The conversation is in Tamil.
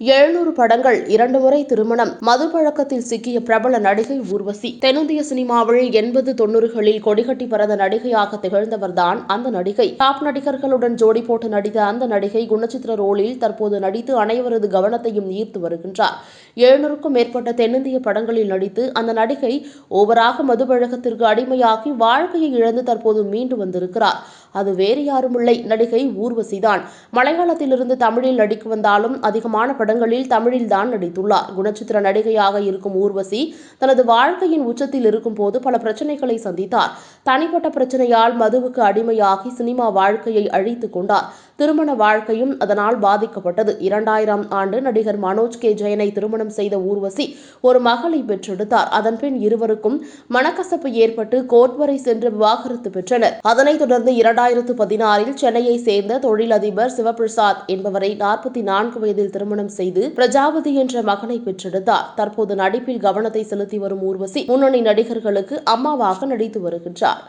எழுநூறு படங்கள் இரண்டு முறை திருமணம் மது பழக்கத்தில் சிக்கிய பிரபல நடிகை ஊர்வசி. தென்னிந்திய சினிமாவில் எண்பது தொன்னூறுகளில் கொடிகட்டி பறந்த நடிகையாக திகழ்ந்தவர்தான் அந்த நடிகை. டாப் நடிகர்களுடன் ஜோடி போட்டு நடித்த அந்த நடிகை குணச்சித்திர ரோலில் தற்போது நடித்து அனைவரது கவனத்தையும் ஈர்த்து வருகின்றார். எழுநூறுக்கும் மேற்பட்ட தென்னிந்திய படங்களில் நடித்து அந்த நடிகை ஓவராக மதுபழக்கத்திற்கு அடிமையாகி வாழ்க்கையை இழந்து தற்போது மீண்டு வந்திருக்கிறார். அது வேறு யாருமில்லை. நடிகை ஊர்வசிதான் மலையாளத்திலிருந்து தமிழில் நடிக்க வந்தாலும் அதிகமான படங்களில் தமிழில் தான் நடித்துள்ளார். குணச்சித்திர நடிகையாக இருக்கும் ஊர்வசி தனது வாழ்க்கையின் உச்சத்தில் இருக்கும் போது பல பிரச்சனைகளை சந்தித்தார். தனிப்பட்ட பிரச்சனையால் மதுவுக்கு அடிமையாகி சினிமா வாழ்க்கையை அழித்துக் கொண்டார். திருமண வாழ்க்கையும் அதனால் பாதிக்கப்பட்டது. இரண்டாயிரம் ஆண்டு நடிகர் மனோஜ் கே. ஜெயனை திருமணம் செய்த ஊர்வசி ஒரு மகளை பெற்றெடுத்தார். அதன்பின் இருவருக்கும் மனக்கசப்பு ஏற்பட்டு கோர்ட் வரை சென்று விவாகரத்து பெற்றனர். அதனைத் தொடர்ந்து இரண்டாயிரத்து பதினாறில் சென்னையை சேர்ந்த தொழிலதிபர் சிவபிரசாத் என்பவரை நாற்பத்தி நான்கு வயதில் திருமணம் செய்து பிரஜாபதி என்ற மகனை பெற்றெடுத்தார். தற்போது நடிப்பில் கவனத்தை செலுத்தி வரும் ஊர்வசி முன்னணி நடிகர்களுக்கு அம்மாவாக நடித்து வருகின்றார்.